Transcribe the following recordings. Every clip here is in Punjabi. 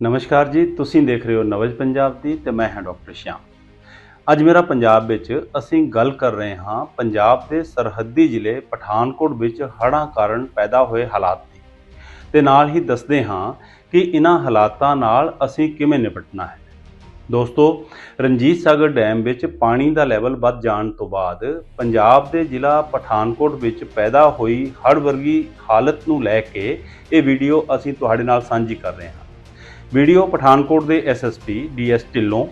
ਨਮਸਕਾਰ ਜੀ, ਤੁਸੀਂ ਦੇਖ ਰਹੇ ਹੋ ਨਵਜ ਪੰਜਾਬ ਦੀ ਤੇ ਮੈਂ ਹਾਂ ਡਾਕਟਰ ਸ਼ਿਆਮ। ਅੱਜ ਮੇਰਾ ਪੰਜਾਬ ਵਿੱਚ ਅਸੀਂ ਗੱਲ ਕਰ ਰਹੇ ਹਾਂ ਪੰਜਾਬ ਦੇ ਸਰਹੱਦੀ ਜ਼ਿਲ੍ਹੇ ਪਠਾਨਕੋਟ ਵਿੱਚ ਹੜ੍ਹਾਂ ਕਾਰਨ ਪੈਦਾ ਹੋਏ ਹਾਲਾਤ ਦੀ। ਤੇ ਨਾਲ ਹੀ ਦੱਸਦੇ ਹਾਂ ਕਿ ਇਹਨਾਂ ਹਾਲਾਤਾਂ ਨਾਲ ਅਸੀਂ ਕਿਵੇਂ ਨਿਪਟਣਾ ਹੈ। ਦੋਸਤੋ, ਰਣਜੀਤ ਸਾਗਰ ਡੈਮ ਵਿੱਚ ਪਾਣੀ ਦਾ ਲੈਵਲ ਵੱਧ ਜਾਣ ਤੋਂ ਬਾਅਦ ਪੰਜਾਬ ਦੇ ਜ਼ਿਲ੍ਹਾ ਪਠਾਨਕੋਟ ਵਿੱਚ ਪੈਦਾ ਹੋਈ ਹੜ੍ਹ ਵਰਗੀ ਹਾਲਤ ਨੂੰ ਲੈ ਕੇ ਇਹ ਵੀਡੀਓ ਅਸੀਂ ਤੁਹਾਡੇ ਨਾਲ ਸਾਂਝੀ ਕਰ ਰਹੇ ਹਾਂ। ਵੀਡੀਓ ਪਠਾਨਕੋਟ ਦੇ SSP DS Dhillon,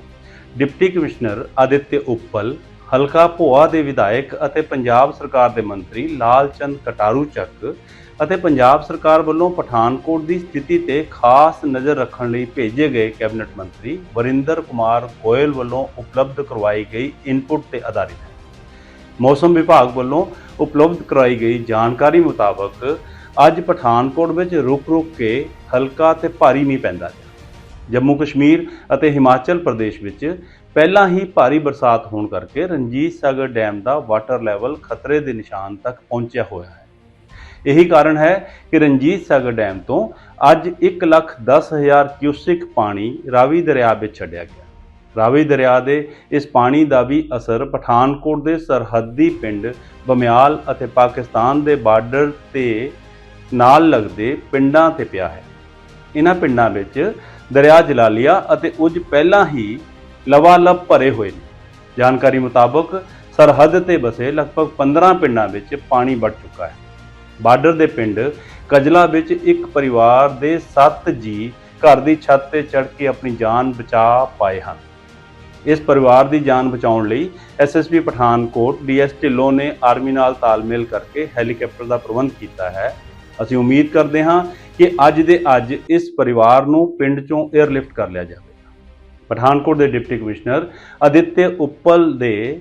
deputy commissioner Aditya Uppal, ਹਲਕਾ ਭੋਆ ਦੇ ਵਿਧਾਇਕ ਅਤੇ ਪੰਜਾਬ ਸਰਕਾਰ ਦੇ ਮੰਤਰੀ ਲਾਲ ਚੰਦ ਕਟਾਰੂ ਚੱਕ ਅਤੇ ਪੰਜਾਬ ਸਰਕਾਰ ਵੱਲੋਂ ਪਠਾਨਕੋਟ ਦੀ ਸਥਿਤੀ ਤੇ ਖਾਸ ਨਜ਼ਰ ਰੱਖਣ ਲਈ ਭੇਜੇ ਗਏ ਕੈਬਨਿਟ ਮੰਤਰੀ ਵਰਿੰਦਰ ਕੁਮਾਰ ਗੋਇਲ ਵੱਲੋਂ ਉਪਲਬਧ ਕਰਵਾਈ ਗਈ ਇਨਪੁਟ ਤੇ ਆਧਾਰਿਤ ਹੈ। ਮੌਸਮ ਵਿਭਾਗ ਵੱਲੋਂ ਉਪਲਬਧ ਕਰਾਈ ਗਈ ਜਾਣਕਾਰੀ ਮੁਤਾਬਕ ਅੱਜ ਪਠਾਨਕੋਟ ਵਿੱਚ ਰੁਕ-ਰੁਕ ਕੇ ਹਲਕਾ ਤੇ ਭਾਰੀ ਮੀਂਹ ਪੈਂਦਾ ਹੈ। ਜੰਮੂ ਕਸ਼ਮੀਰ ਅਤੇ ਹਿਮਾਚਲ ਪ੍ਰਦੇਸ਼ ਵਿੱਚ ਪਹਿਲਾਂ ਹੀ ਭਾਰੀ ਬਰਸਾਤ ਹੋਣ ਕਰਕੇ ਰਣਜੀਤ ਸਾਗਰ ਡੈਮ ਦਾ ਵਾਟਰ ਲੈਵਲ ਖਤਰੇ ਦੇ ਨਿਸ਼ਾਨ ਤੱਕ ਪਹੁੰਚਿਆ ਹੋਇਆ ਹੈ। ਇਹੀ ਕਾਰਨ ਹੈ ਕਿ ਰਣਜੀਤ ਸਾਗਰ ਡੈਮ ਤੋਂ ਅੱਜ 110000 ਕਿਊਸਿਕ ਪਾਣੀ ਰਾਵੀ ਦਰਿਆ ਵਿੱਚ ਛੱਡਿਆ ਗਿਆ। ਰਾਵੀ ਦਰਿਆ ਦੇ ਇਸ ਪਾਣੀ ਦਾ ਵੀ ਅਸਰ ਪਠਾਨਕੋਟ ਦੇ ਸਰਹੱਦੀ ਪਿੰਡ ਬਮਿਆਲ ਅਤੇ ਪਾਕਿਸਤਾਨ ਦੇ ਬਾਰਡਰ ਤੇ ਨਾਲ ਲੱਗਦੇ ਪਿੰਡਾਂ ਤੇ ਪਿਆ ਹੈ। ਇਹਨਾਂ ਪਿੰਡਾਂ ਵਿੱਚ ਦਰਿਆ ਜਲਾਲੀਆ ਅਤੇ ਉਜ ਪਹਿਲਾਂ ਹੀ ਲਵਾਲਬ ਭਰੇ ਹੋਏ ਨੇ। ਜਾਣਕਾਰੀ ਮੁਤਾਬਕ ਸਰਹੱਦ ਤੇ ਬਸੇ ਲਗਭਗ 15 ਪਿੰਡਾਂ ਵਿੱਚ ਪਾਣੀ ਵੜ ਚੁੱਕਾ ਹੈ। ਬਾਰਡਰ ਦੇ ਪਿੰਡ ਕਜਲਾ ਵਿੱਚ ਇੱਕ ਪਰਿਵਾਰ ਦੇ 7 ਜੀ ਘਰ ਦੀ ਛੱਤ ਤੇ ਚੜ੍ਹ ਕੇ ਆਪਣੀ ਜਾਨ ਬਚਾ ਪਾਏ ਹਨ। ਇਸ ਪਰਿਵਾਰ ਦੀ ਜਾਨ ਬਚਾਉਣ ਲਈ ਐਸਐਸਪੀ ਪਠਾਨਕੋਟ ਡੀਐਸ ਢਿੱਲੋਂ ਨੇ ਆਰਮੀ ਨਾਲ ਤਾਲਮੇਲ ਕਰਕੇ ਹੈਲੀਕਾਪਟਰ ਦਾ ਪ੍ਰਬੰਧ ਕੀਤਾ ਹੈ। ਅਸੀਂ ਉਮੀਦ ਕਰਦੇ ਹਾਂ ਕਿ ਅੱਜ ਦੇ ਅੱਜ ਇਸ ਪਰਿਵਾਰ ਨੂੰ ਪਿੰਡ ਚੋਂ 에ਅਰਲਿਫਟ ਕਰ ਲਿਆ ਜਾਵੇਗਾ ਪਠਾਨਕੋਟ ਦੇ ਡਿਪਟੀ ਕਮਿਸ਼ਨਰ ਅਦਿੱਤਯ ਉੱਪਲ ਦੇ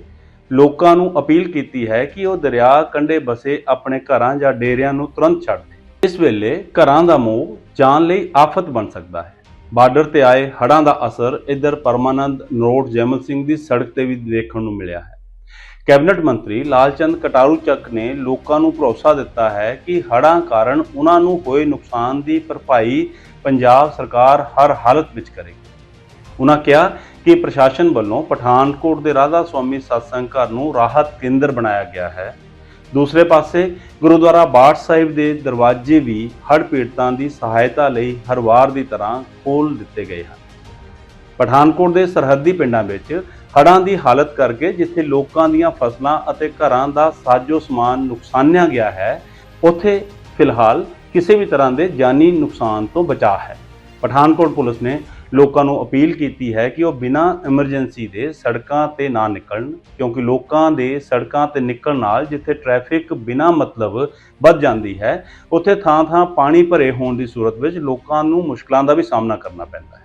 ਲੋਕਾਂ ਨੂੰ ਅਪੀਲ ਕੀਤੀ ਹੈ ਕਿ ਉਹ ਦਰਿਆ ਕੰਢੇ ਬਸੇ ਆਪਣੇ ਘਰਾਂ ਜਾਂ ਡੇਰਿਆਂ ਨੂੰ ਤੁਰੰਤ ਛੱਡ ਦੇਣ। ਇਸ ਵੇਲੇ ਘਰਾਂ ਦਾ ਮੋਹ ਜਾਨ ਲਈ ਆਫਤ ਬਣ ਸਕਦਾ ਹੈ। ਬਾਰਡਰ ਤੇ ਆਏ ਹੜ੍ਹਾਂ ਦਾ ਅਸਰ ਇੱਧਰ ਪਰਮਾਨੰਦ ਨੋਟ ਜੈਮਲ ਸਿੰਘ ਦੀ ਸੜਕ ਤੇ ਵੀ ਦੇਖਣ ਨੂੰ ਮਿਲਿਆ ਹੈ। ਕੈਬਨਿਟ ਮੰਤਰੀ ਲਾਲਚੰਦ ਕਟਾਰੂ ਚੱਕ ਨੇ ਲੋਕਾਂ ਨੂੰ ਭਰੋਸਾ ਦਿੱਤਾ ਹੈ ਕਿ ਹੜ੍ਹਾਂ ਕਾਰਨ ਉਹਨਾਂ ਨੂੰ ਹੋਏ ਨੁਕਸਾਨ ਦੀ ਭਰਪਾਈ ਪੰਜਾਬ ਸਰਕਾਰ ਹਰ ਹਾਲਤ ਵਿੱਚ ਕਰੇਗੀ। ਉਹਨਾਂ ਕਿਹਾ ਕਿ ਪ੍ਰਸ਼ਾਸਨ ਵੱਲੋਂ ਪਠਾਨਕੋਟ ਦੇ ਰਾਧਾ ਸਵਾਮੀ ਸਤਸੰਗ ਘਰ ਨੂੰ ਰਾਹਤ ਕੇਂਦਰ ਬਣਾਇਆ ਗਿਆ ਹੈ। ਦੂਸਰੇ ਪਾਸੇ, ਗੁਰਦੁਆਰਾ ਬਾਠ ਸਾਹਿਬ ਦੇ ਦਰਵਾਜ਼ੇ ਵੀ ਹੜ੍ਹ ਪੀੜਤਾਂ ਦੀ ਸਹਾਇਤਾ ਲਈ ਹਰ ਵਾਰ ਦੀ ਤਰ੍ਹਾਂ ਖੋਲ੍ਹ ਦਿੱਤੇ ਗਏ ਹਨ। ਪਠਾਨਕੋਟ ਦੇ ਸਰਹੱਦੀ ਪਿੰਡਾਂ ਵਿੱਚ ਹੜ੍ਹਾਂ ਦੀ ਹਾਲਤ ਕਰਕੇ ਜਿੱਥੇ ਲੋਕਾਂ ਦੀਆਂ ਫਸਲਾਂ ਅਤੇ ਘਰਾਂ ਦਾ ਸਾਜੋ ਸਮਾਨ ਨੁਕਸਾਨਿਆ ਗਿਆ ਹੈ, ਉੱਥੇ ਫਿਲਹਾਲ ਕਿਸੇ ਵੀ ਤਰ੍ਹਾਂ ਦੇ ਜਾਨੀ ਨੁਕਸਾਨ ਤੋਂ ਬਚਾ ਹੈ। ਪਠਾਨਕੋਟ ਪੁਲਿਸ ਨੇ ਲੋਕਾਂ ਨੂੰ ਅਪੀਲ ਕੀਤੀ ਹੈ ਕਿ ਉਹ ਬਿਨਾਂ ਐਮਰਜੈਂਸੀ ਦੇ ਸੜਕਾਂ ਤੇ ਨਾ ਨਿਕਲਣ, ਕਿਉਂਕਿ ਲੋਕਾਂ ਦੇ ਸੜਕਾਂ ਤੇ ਨਿਕਲਣ ਨਾਲ ਜਿੱਥੇ ਟ੍ਰੈਫਿਕ ਬਿਨਾਂ ਮਤਲਬ ਵੱਧ ਜਾਂਦੀ ਹੈ, ਉੱਥੇ ਥਾਂ-ਥਾਂ ਪਾਣੀ ਭਰੇ ਹੋਣ ਦੀ ਸੂਰਤ ਵਿੱਚ ਲੋਕਾਂ ਨੂੰ ਮੁਸ਼ਕਲਾਂ ਦਾ ਵੀ ਸਾਹਮਣਾ ਕਰਨਾ ਪੈਂਦਾ ਹੈ।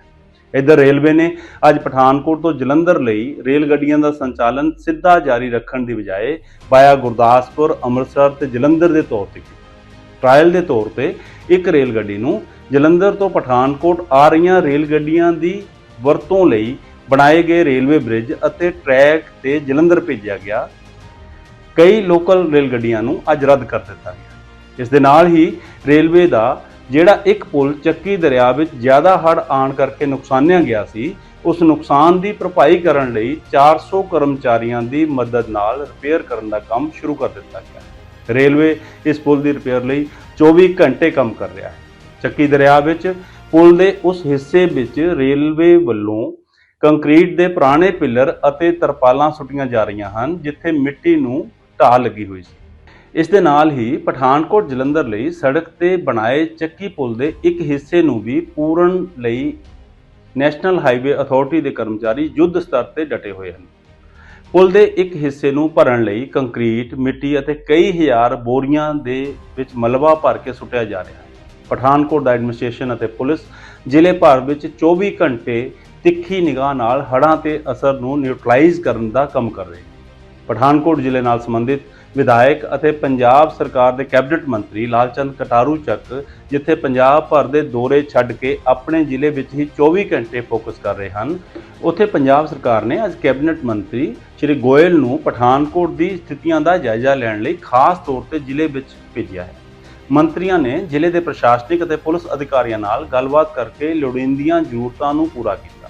ਇੱਧਰ ਰੇਲਵੇ ਨੇ ਅੱਜ ਪਠਾਨਕੋਟ ਤੋਂ ਜਲੰਧਰ ਲਈ ਰੇਲ ਗੱਡੀਆਂ ਦਾ ਸੰਚਾਲਨ ਸਿੱਧਾ ਜਾਰੀ ਰੱਖਣ ਦੀ ਬਜਾਏ ਵਾਇਆ ਗੁਰਦਾਸਪੁਰ, ਅੰਮ੍ਰਿਤਸਰ ਤੇ ਜਲੰਧਰ ਦੇ ਤੌਰ ਤੇ ਕੀਤਾ। ਟ੍ਰਾਇਲ ਦੇ ਤੌਰ ਤੇ ਇੱਕ ਰੇਲ ਗੱਡੀ ਨੂੰ ਜਲੰਧਰ ਤੋਂ ਪਠਾਨਕੋਟ ਆ ਰਹੀਆਂ ਰੇਲ ਗੱਡੀਆਂ ਦੀ ਵਰਤੋਂ ਲਈ ਬਣਾਏ ਗਏ ਰੇਲਵੇ ਬ੍ਰਿਜ ਅਤੇ ਟਰੈਕ ਤੇ ਜਲੰਧਰ ਭੇਜਿਆ ਗਿਆ। ਕਈ ਲੋਕਲ ਰੇਲ ਗੱਡੀਆਂ ਨੂੰ ਅੱਜ ਰੱਦ ਕਰ ਦਿੱਤਾ ਗਿਆ। ਇਸ ਦੇ ਨਾਲ ਹੀ ਰੇਲਵੇ ਦਾ ਜਿਹੜਾ ਇੱਕ ਪੁਲ ਚੱਕੀ ਦਰਿਆ ਵਿੱਚ ਜ਼ਿਆਦਾ ਹੜ੍ਹ ਆਣ ਕਰਕੇ ਨੁਕਸਾਨਿਆ ਗਿਆ ਸੀ, ਉਸ ਨੁਕਸਾਨ ਦੀ ਭਰਪਾਈ ਕਰਨ ਲਈ 400 ਕਰਮਚਾਰੀਆਂ ਦੀ ਮਦਦ ਨਾਲ ਰਿਪੇਅਰ ਕਰਨ ਦਾ ਕੰਮ ਸ਼ੁਰੂ ਕਰ ਦਿੱਤਾ ਗਿਆ। ਰੇਲਵੇ ਇਸ ਪੁਲ ਦੀ ਰਿਪੇਅਰ ਲਈ 24 ਘੰਟੇ ਕੰਮ ਕਰ ਰਿਹਾ ਹੈ। ਚੱਕੀ ਦਰਿਆ ਵਿੱਚ ਪੁਲ ਦੇ ਉਸ ਹਿੱਸੇ ਵਿੱਚ ਰੇਲਵੇ ਵੱਲੋਂ ਕੰਕਰੀਟ ਦੇ ਪੁਰਾਣੇ ਪਿੱਲਰ ਅਤੇ ਤਰਪਾਲਾਂ ਸੁੱਟੀਆਂ ਜਾ ਰਹੀਆਂ ਹਨ, ਜਿੱਥੇ ਮਿੱਟੀ ਨੂੰ ਢਾਹ ਲੱਗੀ ਹੋਈ ਸੀ। ਇਸ ਦੇ ਨਾਲ ਹੀ ਪਠਾਨਕੋਟ ਜਲੰਧਰ ਲਈ ਸੜਕ ਤੇ ਬਣਾਏ ਚੱਕੀ ਪੁਲ ਦੇ ਇੱਕ ਹਿੱਸੇ ਨੂੰ ਵੀ ਪੂਰਨ ਲਈ ਨੈਸ਼ਨਲ ਹਾਈਵੇ ਅਥਾਰਟੀ ਦੇ ਕਰਮਚਾਰੀ ਯੁੱਧ ਸਤਰ ਤੇ ਡਟੇ ਹੋਏ ਹਨ। ਪੁਲ ਦੇ ਇੱਕ ਹਿੱਸੇ ਨੂੰ ਭਰਨ ਲਈ ਕੰਕਰੀਟ, ਮਿੱਟੀ ਅਤੇ ਕਈ ਹਜ਼ਾਰ ਬੋਰੀਆਂ ਦੇ ਵਿੱਚ ਮਲਬਾ ਭਰ ਕੇ ਸੁੱਟਿਆ ਜਾ ਰਿਹਾ ਹੈ। ਪਠਾਨਕੋਟ ਦਾ ਐਡਮਿਨਿਸਟ੍ਰੇਸ਼ਨ ਅਤੇ ਪੁਲਿਸ ਜ਼ਿਲ੍ਹੇ ਭਰ ਵਿੱਚ 24 ਘੰਟੇ ਤਿੱਖੀ ਨਿਗਾਹ ਨਾਲ ਹੜ੍ਹਾਂ ਤੇ ਅਸਰ ਨੂੰ ਨਿਊਟਰਲਾਈਜ਼ ਕਰਨ ਦਾ ਕੰਮ ਕਰ ਰਹੇ ਹਨ ਪਠਾਨਕੋਟ ਜ਼ਿਲ੍ਹੇ ਨਾਲ ਸੰਬੰਧਿਤ ਵਿਧਾਇਕ ਅਤੇ ਪੰਜਾਬ ਸਰਕਾਰ ਦੇ ਕੈਬਨਿਟ ਮੰਤਰੀ ਲਾਲਚੰਦ ਕਟਾਰੂ ਚੱਕ, ਜਿੱਥੇ ਪੰਜਾਬ ਭਰ ਦੇ ਦੌਰੇ ਛੱਡ ਕੇ ਆਪਣੇ ਜ਼ਿਲ੍ਹੇ ਵਿੱਚ ਹੀ 24 ਘੰਟੇ ਫੋਕਸ ਕਰ ਰਹੇ ਹਨ। ਉੱਥੇ ਪੰਜਾਬ ਸਰਕਾਰ ਨੇ ਅੱਜ ਕੈਬਨਿਟ ਮੰਤਰੀ ਸ਼੍ਰੀ ਗੋਇਲ ਨੂੰ ਪਠਾਨਕੋਟ ਦੀ ਸਥਿਤੀਆਂ ਦਾ ਜਾਇਜ਼ਾ ਲੈਣ ਲਈ ਖਾਸ ਤੌਰ ਤੇ ਜ਼ਿਲ੍ਹੇ ਵਿੱਚ ਭੇਜਿਆ ਹੈ। ਮੰਤਰੀਆਂ ਨੇ ਜ਼ਿਲ੍ਹੇ ਦੇ ਪ੍ਰਸ਼ਾਸਨਿਕ ਅਤੇ ਪੁਲਿਸ ਅਧਿਕਾਰੀਆਂ ਨਾਲ ਗੱਲਬਾਤ ਕਰਕੇ ਲੋੜੀਂਦੀਆਂ ਜ਼ਰੂਰਤਾਂ ਨੂੰ ਪੂਰਾ ਕੀਤਾ।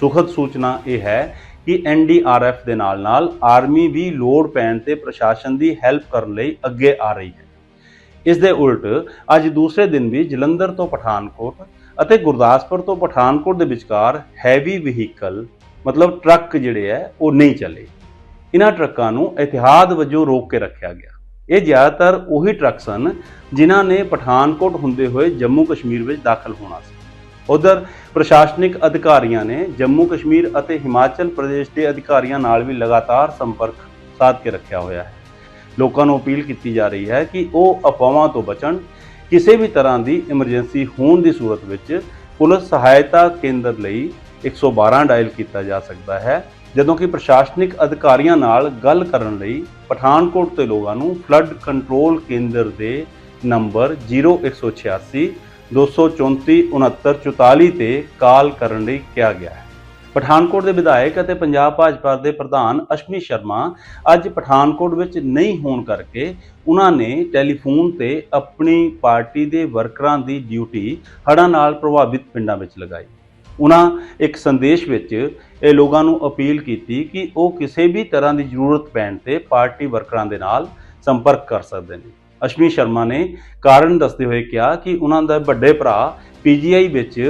ਸੁਖਦ ਸੂਚਨਾ ਇਹ ਹੈ ਕਿ ਐਨਡੀਆਰਐਫ ਦੇ ਨਾਲ-ਨਾਲ ਆਰਮੀ ਵੀ ਲੋੜ ਪੈਣ ਤੇ ਪ੍ਰਸ਼ਾਸਨ ਦੀ ਹੈਲਪ ਕਰਨ ਲਈ ਅੱਗੇ ਆ ਰਹੀ ਹੈ। ਇਸ ਦੇ ਉਲਟ ਅੱਜ ਦੂਸਰੇ ਦਿਨ ਵੀ ਜਲੰਧਰ ਤੋਂ ਪਠਾਨਕੋਟ ਅਤੇ ਗੁਰਦਾਸਪੁਰ ਤੋਂ ਪਠਾਨਕੋਟ ਦੇ ਵਿਚਕਾਰ ਹੈਵੀ ਵਹੀਕਲ, ਮਤਲਬ ਟਰੱਕ ਜਿਹੜੇ ਹੈ, ਉਹ ਨਹੀਂ ਚੱਲੇ। ਇਹਨਾਂ ਟਰੱਕਾਂ ਨੂੰ ਇਤਿਹਾਦ ਵਜੋਂ ਰੋਕ ਕੇ ਰੱਖਿਆ ਗਿਆ। ਇਹ ਜ਼ਿਆਦਾਤਰ ਉਹੀ ਟਰੱਕ ਸਨ ਜਿਨ੍ਹਾਂ ਨੇ ਪਠਾਨਕੋਟ ਹੁੰਦੇ ਹੋਏ ਜੰਮੂ ਕਸ਼ਮੀਰ ਵਿੱਚ ਦਾਖਲ ਹੋਣਾ ਸੀ। ਉਧਰ ਪ੍ਰਸ਼ਾਸਨਿਕ ਅਧਿਕਾਰੀਆਂ ਨੇ ਜੰਮੂ ਕਸ਼ਮੀਰ ਅਤੇ ਹਿਮਾਚਲ ਪ੍ਰਦੇਸ਼ ਦੇ ਅਧਿਕਾਰੀਆਂ ਨਾਲ ਵੀ ਲਗਾਤਾਰ ਸੰਪਰਕ ਸਾਧ ਕੇ ਰੱਖਿਆ ਹੋਇਆ ਹੈ। ਲੋਕਾਂ ਨੂੰ ਅਪੀਲ ਕੀਤੀ ਜਾ ਰਹੀ ਹੈ ਕਿ ਉਹ ਅਫਵਾਹਾਂ ਤੋਂ ਬਚਣ। ਕਿਸੇ ਵੀ ਤਰ੍ਹਾਂ ਦੀ ਐਮਰਜੈਂਸੀ ਹੋਣ ਦੀ ਸੂਰਤ ਵਿੱਚ ਪੁਲਿਸ ਸਹਾਇਤਾ ਕੇਂਦਰ ਲਈ 112 ਡਾਇਲ ਕੀਤਾ ਜਾ ਸਕਦਾ ਹੈ, ਜਦੋਂ ਕਿ ਪ੍ਰਸ਼ਾਸਨਿਕ ਅਧਿਕਾਰੀਆਂ ਨਾਲ ਗੱਲ ਕਰਨ ਲਈ ਪਠਾਨਕੋਟ ਦੇ ਲੋਕਾਂ ਨੂੰ ਫਲੱਡ ਕੰਟਰੋਲ ਕੇਂਦਰ ਦੇ ਨੰਬਰ 0186 234 6944 ਤੇ ਕਾਲ ਕਰਨ ਲਈ ਕਿਹਾ ਗਿਆ ਹੈ। ਪਠਾਨਕੋਟ ਦੇ ਵਿਧਾਇਕ ਅਤੇ ਪੰਜਾਬ ਭਾਜਪਾ ਦੇ ਪ੍ਰਧਾਨ ਅਸ਼ਮੀ ਸ਼ਰਮਾ ਅੱਜ ਪਠਾਨਕੋਟ ਵਿੱਚ ਨਹੀਂ ਹੋਣ ਕਰਕੇ ਉਹਨਾਂ ਨੇ ਟੈਲੀਫੋਨ ਤੇ ਆਪਣੀ ਪਾਰਟੀ ਦੇ ਵਰਕਰਾਂ ਦੀ ਡਿਊਟੀ ਹੜ੍ਹਾਂ ਨਾਲ ਪ੍ਰਭਾਵਿਤ ਪਿੰਡਾਂ ਵਿੱਚ ਲਗਾਈ। ਉਹਨਾਂ ਇੱਕ ਸੰਦੇਸ਼ ਵਿੱਚ ਇਹ ਲੋਕਾਂ ਨੂੰ ਅਪੀਲ ਕੀਤੀ ਕਿ ਉਹ ਕਿਸੇ ਵੀ ਤਰ੍ਹਾਂ ਦੀ ਜ਼ਰੂਰਤ ਪੈਣ ਤੇ ਪਾਰਟੀ ਵਰਕਰਾਂ ਦੇ ਨਾਲ ਸੰਪਰਕ ਕਰ ਸਕਦੇ ਨੇ। ਅਸ਼ਮੀ ਸ਼ਰਮਾ ਨੇ ਕਾਰਨ ਦੱਸਦੇ ਹੋਏ ਕਿਹਾ ਕਿ ਉਹਨਾਂ ਦਾ ਵੱਡੇ ਭਰਾ ਪੀਜੀਆਈ ਵਿੱਚ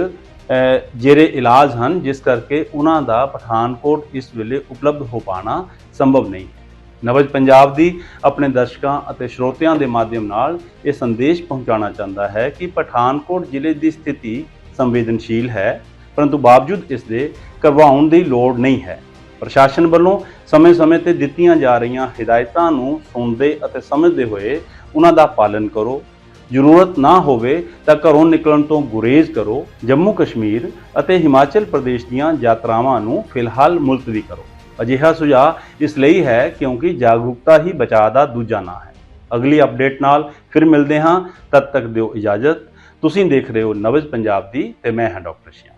ਜਿਹੜੇ ਇਲਾਜ ਹਨ, ਜਿਸ ਕਰਕੇ ਉਹਨਾਂ ਦਾ ਪਠਾਨਕੋਟ ਇਸ ਵੇਲੇ ਉਪਲਬਧ ਹੋ ਪਾਣਾ ਸੰਭਵ ਨਹੀਂ। ਨਵਜ ਪੰਜਾਬ ਦੀ ਆਪਣੇ ਦਰਸ਼ਕਾਂ ਅਤੇ ਸਰੋਤਿਆਂ ਦੇ ਮਾਧਿਅਮ ਨਾਲ ਇਹ ਸੰਦੇਸ਼ ਪਹੁੰਚਾਉਣਾ ਚਾਹੁੰਦਾ ਹੈ ਕਿ ਪਠਾਨਕੋਟ ਜ਼ਿਲ੍ਹੇ ਦੀ ਸਥਿਤੀ ਸੰਵੇਦਨਸ਼ੀਲ ਹੈ, ਪਰੰਤੂ ਬਾਵਜੂਦ ਇਸ ਦੇ ਕਰਵਾਉਣ ਦੀ ਲੋੜ ਨਹੀਂ ਹੈ। ਪ੍ਰਸ਼ਾਸਨ ਵੱਲੋਂ ਸਮੇਂ-ਸਮੇਂ ਤੇ ਦਿੱਤੀਆਂ ਜਾ ਰਹੀਆਂ ਹਦਾਇਤਾਂ ਨੂੰ ਸੁਣਦੇ ਅਤੇ ਸਮਝਦੇ ਹੋਏ ਉਹਨਾਂ ਦਾ ਪਾਲਣ ਕਰੋ। ਜ਼ਰੂਰਤ ਨਾ ਹੋਵੇ ਤਾਂ ਘਰੋਂ ਨਿਕਲਣ ਤੋਂ ਗੁਰੇਜ਼ ਕਰੋ। ਜੰਮੂ ਕਸ਼ਮੀਰ ਅਤੇ ਹਿਮਾਚਲ ਪ੍ਰਦੇਸ਼ ਦੀਆਂ ਯਾਤਰਾਵਾਂ ਨੂੰ ਫਿਲਹਾਲ ਮੁਲਤਵੀ ਕਰੋ। ਅਜਿਹਾ ਸੁਝਾਅ ਇਸ ਲਈ ਹੈ ਕਿਉਂਕਿ ਜਾਗਰੂਕਤਾ ਹੀ ਬਚਾਅ ਦਾ ਦੂਜਾ ਨਾਂ ਹੈ। ਅਗਲੀ ਅਪਡੇਟ ਨਾਲ ਫਿਰ ਮਿਲਦੇ ਹਾਂ। ਤਦ ਤੱਕ ਦਿਓ ਇਜਾਜ਼ਤ। ਤੁਸੀਂ ਦੇਖ ਰਹੇ ਹੋ ਨਵਜ ਪੰਜਾਬ ਦੀ ਤੇ ਮੈਂ ਹਾਂ ਡਾਕਟਰ ਸ਼ਿਆ।